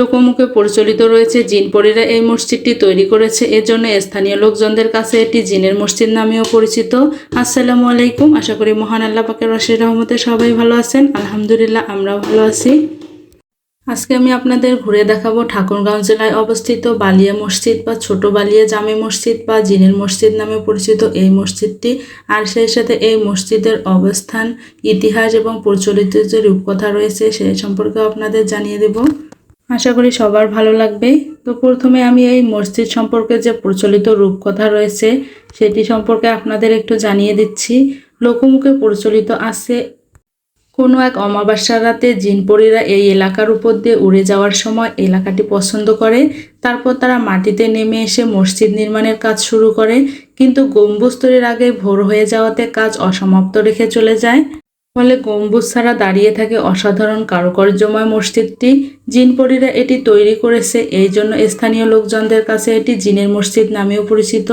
লোকমুখে পরিচালিত রয়েছে জিনপরীরা এই মসজিদটি তৈরি করেছে। এজন্য স্থানীয় লোকজনদের কাছে এটি জিনের মসজিদ নামেও পরিচিত। আসসালামু আলাইকুম। আশা করি মহান আল্লাহ পাকের রশির রহমতে সবাই ভালো আছেন। আলহামদুলিল্লাহ, আমরাও ভালো আছি। আজকে আমি আপনাদের ঘুরে দেখাবো ঠাকুরগাঁও জেলায় অবস্থিত বালিয়া মসজিদ বা ছোট বালিয়া জামে মসজিদ বা জিনের মসজিদ নামে পরিচিত এই মসজিদটি। আর সেই সাথে এই মসজিদের অবস্থান, ইতিহাস এবং প্রচলিত যে রূপকথা রয়েছে সেই সম্পর্কে আপনাদের জানিয়ে দেব। আশা করি সবার ভালো লাগবে। তো প্রথমে আমি এই মসজিদ সম্পর্কে যে প্রচলিত রূপকথা রয়েছে, সেটি সম্পর্কে আপনাদের একটু জানিয়ে দিচ্ছি। লোকমুখে প্রচলিত আছে, কোনো এক অমাবস্যার রাতে জিনপরীরা এই এলাকার উপর দিয়ে উড়ে যাওয়ার সময় এলাকাটি পছন্দ করে। তারপর তারা মাটিতে নেমে এসে মসজিদ নির্মাণের কাজ শুরু করে, কিন্তু গম্বুজ তৈরির আগে ভোর হয়ে যাওয়াতে কাজ অসমাপ্ত রেখে চলে যায়। ফলে গম্বুজ ছাড়া দাঁড়িয়ে থাকে অসাধারণ কারুকার্যময় মসজিদটি। জিনপরীরা এটি তৈরি করেছে, এই জন্য স্থানীয় লোকজনদের কাছে এটি জিনের মসজিদ নামেও পরিচিত।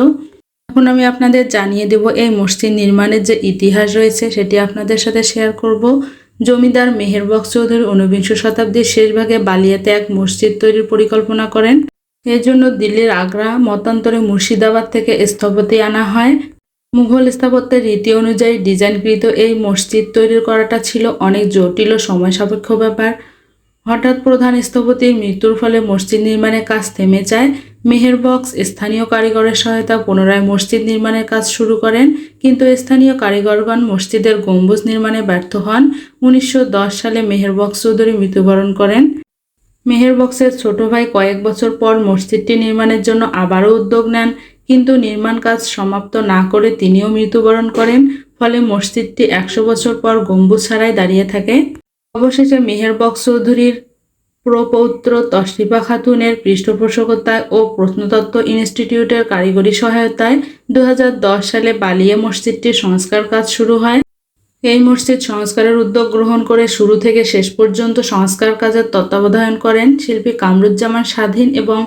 এখন আমি আপনাদের জানিয়ে দেব এই মসজিদ নির্মাণের যে ইতিহাস রয়েছে, সেটি আপনাদের সাথে শেয়ার করব। জমিদার মেহেরবক চৌধুরী ঊনবিংশ শতাব্দীর শেষ ভাগে বালিয়াতে এক মসজিদ তৈরির পরিকল্পনা করেন। এর জন্য দিল্লির আগ্রা, মতান্তরে মুর্শিদাবাদ থেকে স্থপতি আনা হয়। মুঘল স্থাপত্যের রীতি অনুযায়ী ডিজাইনকৃত এই মসজিদ তৈরি করাটা ছিল অনেক জটিল ও সময় সাপেক্ষ ব্যাপার। হঠাৎ প্রধান স্থপতির মৃত্যুর ফলে মসজিদ নির্মাণের কাজ থেমে যায়। মেহের বক্স স্থানীয় কারিগরের সহায়তা পুনরায় মসজিদ নির্মাণের কাজ শুরু করেন, কিন্তু স্থানীয় কারিগরগণ মসজিদের গম্বুজ নির্মাণে ব্যর্থ হন। উনিশশো দশ সালে মেহের বক্স চৌধুরী মৃত্যুবরণ করেন। মেহের বক্সের ছোট ভাই কয়েক বছর পর মসজিদটি নির্মাণের জন্য আবারও উদ্যোগ নেন। কিন্তু নির্মাণ কাজ সমাপ্ত না করে তিনিও মৃত্যুবরণ করেন, ফলে মসজিদটি একশো বছর পর গম্বুজ ছাড়াই দাঁড়িয়ে থাকে। অবশেষে মেহের বক্স চৌধুরীর প্রপৌত্র তশরিফা খাতুনের পৃষ্ঠপোষকতায় ও প্রত্নতত্ত্ব ইনস্টিটিউটের কারিগরি সহায়তায় দু হাজার দশ সালে বালিয়া মসজিদটির সংস্কার কাজ শুরু হয়। এই মসজিদ সংস্কারের উদ্যোগ গ্রহণ করে শুরু থেকে শেষ পর্যন্ত সংস্কার কাজের তত্ত্বাবধান করেন শিল্পী কামরুজ্জামান স্বাধীন এবং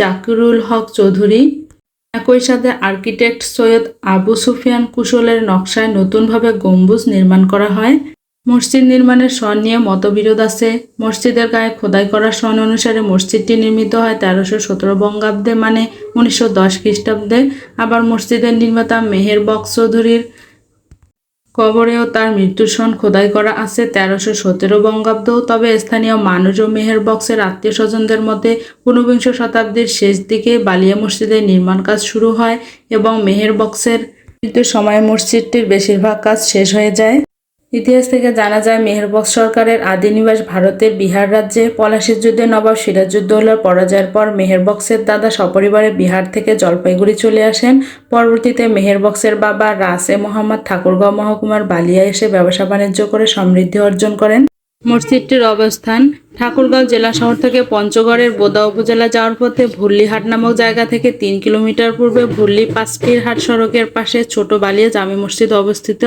জাকিরুল হক চৌধুরী। একই সাথে আর্কিটেক্ট সৈয়দ আবু সুফিয়ান কুশলের নকশায় নতুনভাবে গম্বুজ নির্মাণ করা হয়। মসজিদ নির্মাণের সন নিয়ে মতবিরোধ আছে। মসজিদের গায়ে খোদাই করা সন অনুসারে মসজিদটি নির্মিত হয় তেরোশো সতেরো বঙ্গাব্দে মানে উনিশশো দশ খ্রিস্টাব্দে। আবার মসজিদের নির্মাতা মেহের বক্স চৌধুরীর কবরেও তার মৃত্যুর সন খোদাই করা আছে তেরোশো সতেরো বঙ্গাব্দ। তবে স্থানীয় মানুষ ও মেহের বক্সের আত্মীয় স্বজনদের মধ্যে ঊনবিংশ শতাব্দীর শেষ দিকে বালিয়া মসজিদের নির্মাণ কাজ শুরু হয় এবং মেহের বক্সের মৃত্যুর সময় মসজিদটির বেশিরভাগ কাজ শেষ হয়ে যায়। ইতিহাস থেকে জানা যায় মেহেরবক্স সরকারের আদি নিবাস ভারতের বিহার রাজ্যে পলাশির যুদ্ধে নবাব সিরাজউদ্দৌলার পরাজয়ের পর মেহেরবক্সের দাদা সপরিবারে বিহার থেকে জলপাইগুড়ি চলে আসেন। পরবর্তীতে মেহেরবক্সের বাবা রাসে মোহাম্মদ ঠাকুরগাঁও মহকুমার বালিয়া এসে ব্যবসা বাণিজ্য করে সমৃদ্ধি অর্জন করেন। মসজিদটির অবস্থান ঠাকুরগাঁও জেলা শহর থেকে পঞ্চগড়ের বোদা উপজেলা যাওয়ার পথে ভুল্লিহাট নামক জায়গা থেকে তিন কিলোমিটার পূর্বে ভুল্লি পাঁচপির হাট সড়কের পাশে ছোট বালিয়া জামে মসজিদ অবস্থিত।